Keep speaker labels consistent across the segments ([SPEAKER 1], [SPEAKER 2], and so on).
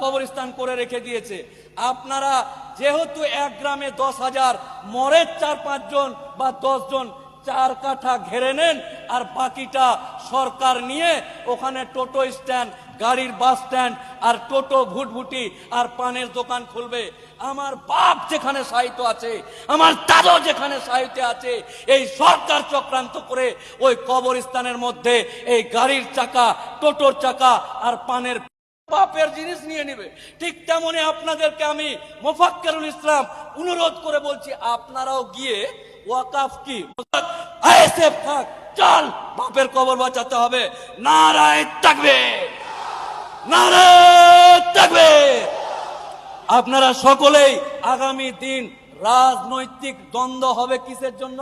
[SPEAKER 1] কবরস্থান করে রেখে দিয়েছে। আপনারা যেহেতু এক গ্রামে দশ হাজার, মরের চার পাঁচজন বা দশ জন চার কাঠা ঘেরে নেন, আর বাকিটা সরকার নিয়ে ওখানে টোটো স্ট্যান্ড, গাড়ির বাস স্ট্যান্ড, আর টোটো ভুটভুটি, আর পানের দোকান খুলবে। আমার বাপ যেখানে সাহিত্য আছে, আমার দাদা যেখানে সাহিত্য আছে, এই সরকার চক্রান্ত করে ওই কবরস্থানের মধ্যে এই গাড়ির চাকা, টোটোর চাকা, আর পানের বাপের জিনিস নিয়ে নেবে। ঠিক তেমনি আপনাদেরকে আমি মোফাক্কেরুল ইসলাম অনুরোধ করে বলছি, আপনারাও গিয়ে ওয়াকাফ কি? আইএসএফ থাক, চল, বাপের কবর বাঁচাতে হবে। নারায় থাকবে নারায় থাকবে আপনারা সকলেই আগামী দিন রাজনৈতিক দ্বন্দ্ব হবে কিসের জন্য?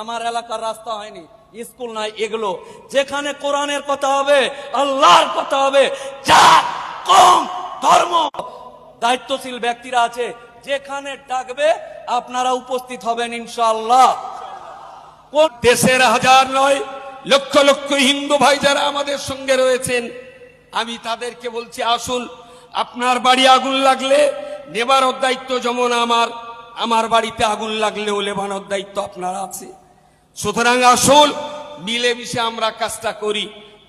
[SPEAKER 1] আমার এলাকার রাস্তা হয়নি, স্কুল নাই, এগুলো। যেখানে কোরআনের কথা হবে, আল্লাহর কথা হবে জাত কম ধর্ম। দায়িত্বশীল ব্যক্তিরা আছে, যেখানে ডাকবে আপনারা উপস্থিত হবেন ইনশাআল্লাহ। কোন
[SPEAKER 2] দেশের হাজার নয়, লক্ষ লক্ষ হিন্দু ভাই যারা আমাদের সঙ্গে রয়েছেন, আমি তাদেরকে বলছি, আসুন, আপনার বাড়ি আগুন লাগলে নেবার দায়িত্ব যেমন আমার আমার বাড়িতে আগুন লাগলেও লেবানোর দায়িত্ব আপনার আছে। সুতরাং আসুন, মিলেমিশে আমরা কাজটা করি।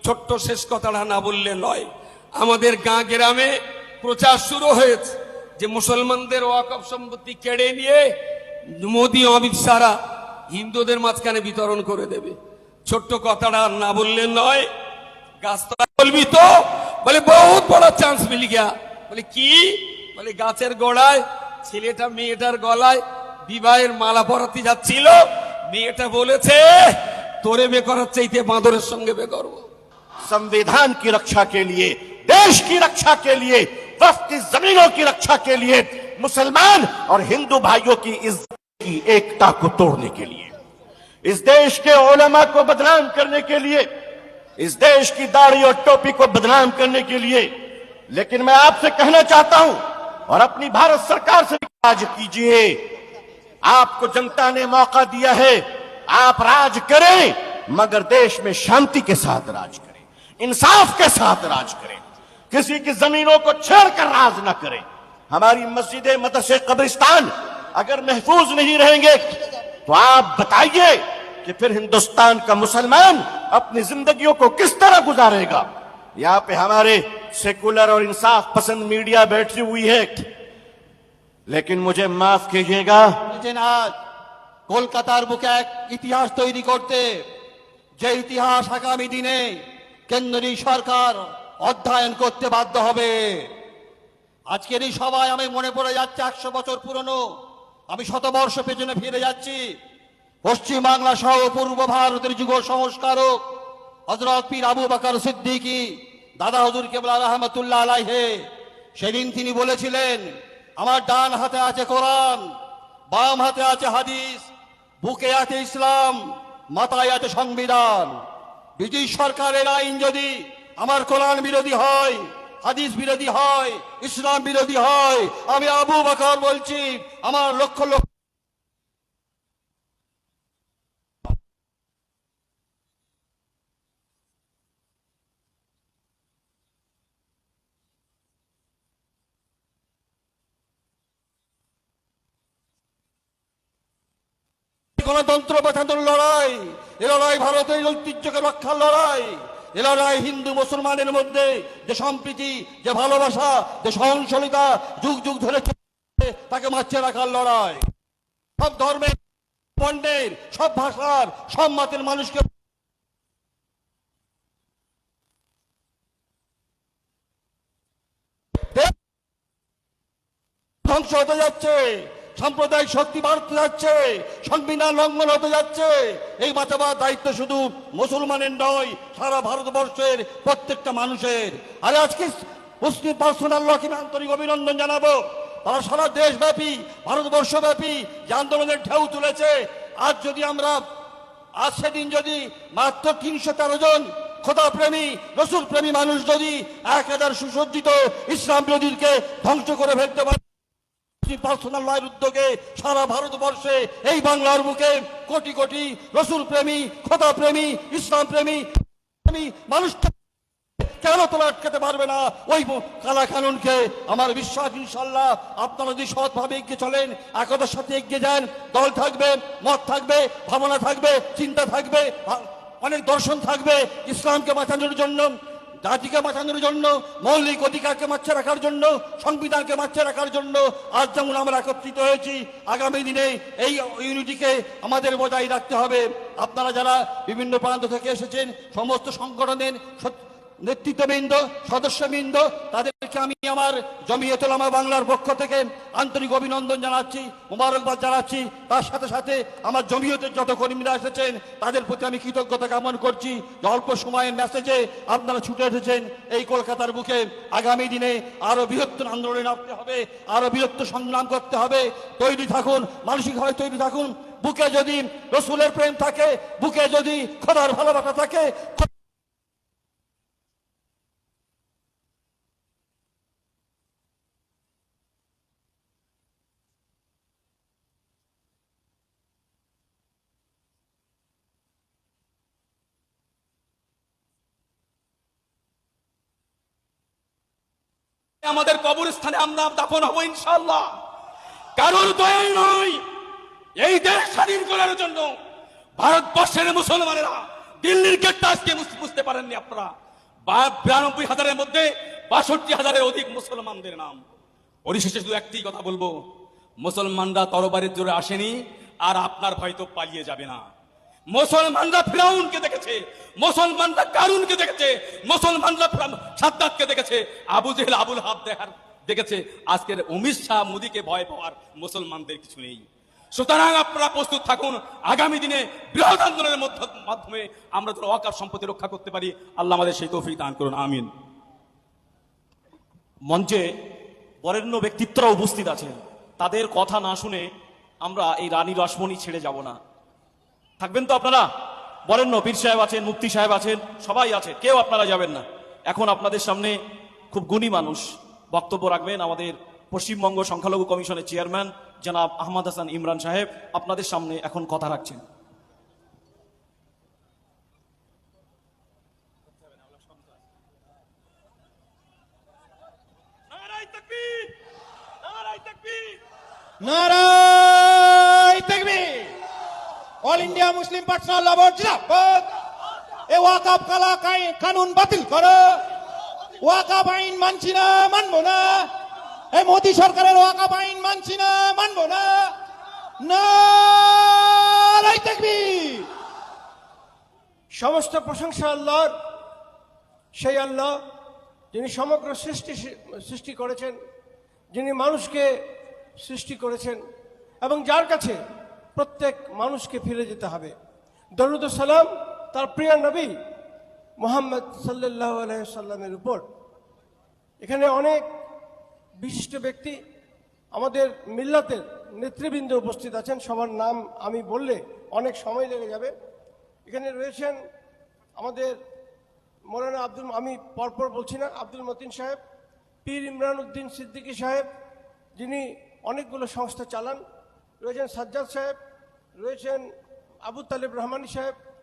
[SPEAKER 2] ছোট্ট শেষ কথাটা না বললে নয়। আমাদের গাঁ গ্রামে প্রচার শুরু হয়েছে যে মুসলমানদের ওয়াকফ সম্পত্তি কেড়ে নিয়ে মোদী অমিত শাহরা হিন্দুদের মাঝখানে বিতরণ করে দেবে ছোট্ট কথাটা আর না বললে নয় গাছতলা বলবি তো বলে বহুত বড় চান্স মিলি গিয়া বলে কি বলে গাছের গোড়ায় ছেলেটা মেয়েটার গলায় বিবাহের মালা পরাতে যাচ্ছিল মেয়েটা বলেছে তোরে বে করার চাইতে বাঁদরের সঙ্গে বে করবো
[SPEAKER 3] संविधान की रक्षा के लिए देश की रक्षा के लिए वक्त की जमीनों की रक्षा के लिए, मुसलमान और हिंदू भाइयों की इज़्ज़त की एकता को तोड़ने के लिए, इस देश के ओलमा को बदनाम करने के लिए, इस देश की दाढ़ी और टोपी को बदनाम करने के लिए। लेकिन मैं आपसे कहना चाहता हूँ और अपनी भारत सरकार से राज कीजिए, आपको जनता ने मौका दिया है, आप राज करें, मगर देश में शांति के साथ राज करें, इंसाफ के साथ राज करें। किसी की जमीनों को छेड़कर राज न करें हमारी मस्जिदें मदरसे कब्रिस्तान अगर महफूज नहीं रहेंगे तो आप बताइए कि फिर हिंदुस्तान का मुसलमान अपनी जिंदगियों को किस तरह गुजारेगा यहाँ पे हमारे सेकुलर और इंसाफ पसंद मीडिया बैठी हुई है लेकिन मुझे माफ कीजिएगा
[SPEAKER 4] বলেছেন আজ কলকাতার বুকে এক ইতিহাস তৈরি করতে যে ইতিহাস আগামী দিনে কেন্দ্রীয় সরকার অধ্যয়ন করতে বাধ্য হবে। আজকের এই সভায় আমি মনে পড়ে যাচ্ছে একশো বছর পুরনো। আমি শতবর্ষ পেছনে ফিরে যাচ্ছি। পশ্চিম বাংলা সহ পূর্ব ভারতের যুগ সংস্কারক হজরত পীর আবু বাকর সিদ্দিকী, দাদা হজুর কেবলা রহমতুল্লাহ আলাইহে। সেদিন তিনি বলেছিলেন, আমার ডান হাতে আছে কোরআন, বাম হাতে আছে হাদিস, বুকে আছে ইসলাম, মাথায় আছে সংবিধান। ব্রিটিশ সরকারের আইন যদি আমার কোরআন বিরোধী হয়, হাদিস বিরোধী হয়, ইসলাম বিরোধী হয়। আমি আবু বাকর বলছি, আমার লক্ষ লক্ষ গণতন্ত্র বাঁচানোর লড়াই, এ লড়াই ভারতের ঐতিহ্যকে রক্ষার লড়াই। এ লড়াই হিন্দু মুসলমানের মধ্যে যে সম্প্রীতি, যে ভালোবাসা, যে সহনশীলতা যুগ যুগ ধরে তাকে মাচ্ছে রাখার লড়াই। সব ধর্মের বর্ণের সব ভাষার, সব মাতের মানুষকে ধ্বংস হতে যাচ্ছে। সাম্প্রদায়িক শক্তি বাড়তে যাচ্ছে, সংবিধান লঙ্ঘন হতে যাচ্ছে। এই বাঁচাবার দায়িত্ব শুধু মুসলমানের নয়, সারা ভারতবর্ষের প্রত্যেকটা মানুষের। আর আজকে মুসলিম পার্সোনাল লকে আন্তরিক অভিনন্দন জানাব। তারা সারা দেশব্যাপী, ভারতবর্ষব্যাপী যে আন্দোলনের ঢেউ তুলেছে। আজ যদি আমরা, আজ সেদিন যদি মাত্র তিনশো তেরো জন খোদা প্রেমী রসুল প্রেমী মানুষ যদি এক হাজার সুসজ্জিত ইসলাম বিরোধীকে ধ্বংস করে ফেলতে পারে পার্সোনাল লয়ের উদ্যোগে সারা ভারতবর্ষে এই বাংলার বুকে কোটি কোটি রসুল প্রেমী, খোদা প্রেমী, ইসলাম প্রেমী মানুষ কেন তোমরা আটকাতে পারবে না? ওই কালা কানুনকে আমার বিশ্বাস ইনশাল্লাহ আপনারা যদি সৎভাবে এগিয়ে চলেন, একতার সাথে এগিয়ে যান, দল থাকবে, মত থাকবে, ভাবনা থাকবে, চিন্তা থাকবে অনেক দর্শন থাকবে, ইসলামকে বাঁচানোর জন্য জাতিকে বাঁচানোর জন্য, মৌলিক অধিকারকে মাচ্ছে রাখার জন্য, সংবিধানকে মাচ্ছে রাখার জন্য আজ যেমন আমরা একত্রিত হয়েছি, আগামী দিনে এই ইউনিটিকে আমাদের বজায় রাখতে হবে। আপনারা যারা বিভিন্ন প্রান্ত থেকে এসেছেন, সমস্ত সংগঠনের নেতৃত্ববৃন্দ, সদস্যবৃন্দ, তাদেরকে আমি আমার জমিয়তুল আমা বাংলার পক্ষ থেকে আন্তরিক অভিনন্দন জানাচ্ছি, মোবারকবাদ জানাচ্ছি। তার সাথে সাথে আমার জমিয়তের যত কর্মীরা এসেছেন, তাদের প্রতি আমি কৃতজ্ঞতা জ্ঞাপন করছি। যে অল্প সময়ের মেসেজে আপনারা ছুটে এসেছেন এই কলকাতার বুকে, আগামী দিনে আরও বৃহত্তর আন্দোলনে নামতে হবে, আরও বৃহত্তর সংগ্রাম করতে হবে। তৈরি থাকুন মানসিকভাবে তৈরি থাকুন। বুকে যদি রসুলের প্রেম থাকে, বুকে যদি খোদার ভালোবাসা থাকে
[SPEAKER 2] আমাদের কবরস্থানে আমরা দাফন হব ইনশাল্লাহ কারোর দয়াই নয়। এই দেশ স্বাধীন করার জন্য ভারতবর্ষের মুসলমানেরা দিল্লির গেটটা আজকে বুঝতে পারেননি আপনারা। বিরানব্বই হাজারের মধ্যে বাষট্টি হাজারের অধিক মুসলমানদের নাম। পরিশেষে শুধু একটি কথা বলব। মুসলমানরা তরবারের জোরে আসেনি, আর আপনার হয়তো পালিয়ে যাবে না। মুসলমানরা ফিরাউনকে দেখেছে, মুসলমানরা কারুনকে দেখেছে, মুসলমানরা সাদ্দাতকে দেখেছে, আবু জেহেল, আবুল হাব দেখার, দেখেছে, আজকের অমিত শাহ মোদীকে ভয় পাওয়ার মুসলমানদের কিছু নেই। সুতরাং আপনারা প্রস্তুত থাকুন, আগামী দিনে বৃহৎ আন্দোলনের মাধ্যমে আমরা যেন অকার সম্পত্তি রক্ষা করতে পারি। আল্লাহ আমাদের সেই তৌফিক দান করুন, আমিন।
[SPEAKER 5] মঞ্চে বরেণ্য ব্যক্তিত্বরা উপস্থিত আছেন। তাদের কথা না শুনে আমরা এই রানী রসমণি ছেড়ে যাব না। থাকবেন তো আপনারা? বরেণ্য পীর সাহেব আছেন, মুফতি সাহেব আছেন, সবাই আছে, কেউ আপনারা যাবেন না। এখন আপনাদের সামনে খুব গুণী মানুষ বক্তব্য রাখবেন আমাদের পশ্চিমবঙ্গ সংখ্যালঘু কমিশনের চেয়ারম্যান জনাব আহমদ হাসান ইমরান সাহেব। আপনাদের সামনে এখন কথা রাখছেন।
[SPEAKER 6] নারায় all India Muslim personal board জিন্দাবাদ। এ ওয়াকাব কানুন বাতিল করো। ওয়াকাব আইন মানছি না, মানবো না। এ মোদি সরকারের ওয়াকাব আইন মানছি না, মানবো না। নারায় তাকবীর। সমস্ত প্রশংসা আল্লাহর, সেই আল্লাহ যিনি সমগ্র সৃষ্টি সৃষ্টি করেছেন, যিনি মানুষকে সৃষ্টি করেছেন, এবং যার কাছে প্রত্যেক মানুষকে ফিরে যেতে হবে। দরুদ সালাম তার প্রিয় নবী মোহাম্মদ সাল্লাহ সাল্লামের উপর। এখানে অনেক বিশিষ্ট ব্যক্তি আমাদের মিল্লাতের নেতৃবৃন্দ উপস্থিত আছেন। সবার নাম আমি বললে অনেক সময় লেগে যাবে। এখানে রয়েছেন আমাদের মৌলানা আব্দুল, আমি পরপর বলছি না, আব্দুল মতিন সাহেব, পীর ইমরান উদ্দিন সিদ্দিকী সাহেব, যিনি অনেকগুলো সংস্থা চালান। রয়েছেন সাজ্জাদ সাহেব রয়েছেন আবু তালেব রহমানি সাহেব